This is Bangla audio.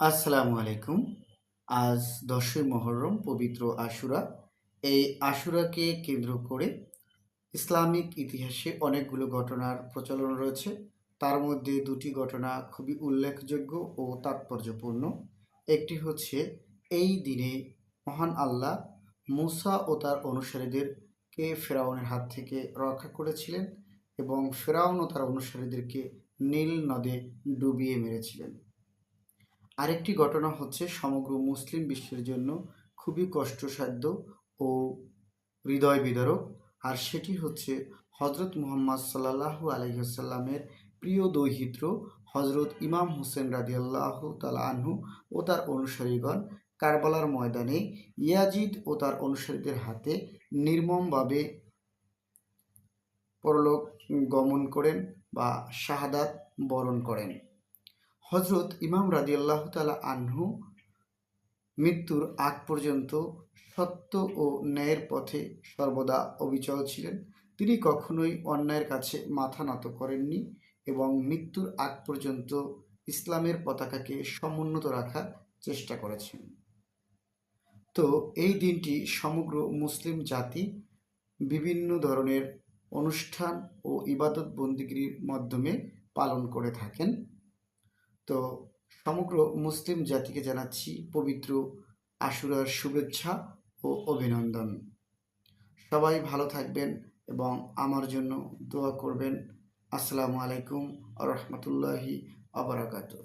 আসসালামু আলাইকুম। আজ দশই মহরম, পবিত্র আশুরা। এই আশুরাকে কেন্দ্র করে ইসলামিক ইতিহাসে অনেকগুলো ঘটনার প্রচলন রয়েছে। তার মধ্যে দুটি ঘটনা খুবই উল্লেখযোগ্য ও তাৎপর্যপূর্ণ। একটি হচ্ছে, এই দিনে মহান আল্লাহ মুসা ও তার অনুসারীদেরকে ফেরাউনের হাত থেকে রক্ষা করেছিলেন এবং ফেরাউন ও তার অনুসারীদেরকে নীল নদে ডুবিয়ে মেরেছিলেন। আরেকটি ঘটনা হচ্ছে সমগ্র মুসলিম বিশ্বের জন্য খুবই কষ্টসাধ্য ও হৃদয় বিদারক আর সেটি হচ্ছে হজরত মুহাম্মদ সাল্লাহু আলহিহাল্লামের প্রিয় দৌহিত্র হজরত ইমাম হোসেন রাদিয়াল্লাহ তালা আনহু ও তার অনুসারীগণ কারবালার ময়দানে ইয়াজিদ ও তার অনুসারীদের হাতে নির্মমভাবে পরলোক গমন করেন বা শাহাদাত বরণ করেন। হজরত ইমাম রাদিয়াল্লাহ তালা আনহু মৃত্যুর আগ পর্যন্ত সত্য ও ন্যায়ের পথে সর্বদা অবিচল ছিলেন। তিনি কখনোই অন্যায়ের কাছে মাথা নত করেননি এবং মৃত্যুর আগ পর্যন্ত ইসলামের পতাকাকে সমুন্নত রাখার চেষ্টা করেছেন। তো এই দিনটি সমগ্র মুসলিম জাতি বিভিন্ন ধরনের অনুষ্ঠান ও ইবাদত বন্দিগিরির মাধ্যমে পালন করে থাকেন। তো সমগ্র মুসলিম জাতিকে জানাচ্ছি পবিত্র আশুরার শুভেচ্ছা ও অভিনন্দন। সবাই ভালো থাকবেন এবং আমার জন্য দোয়া করবেন। আসসালামু আলাইকুম রহমতুল্লাহি আবরাকাতু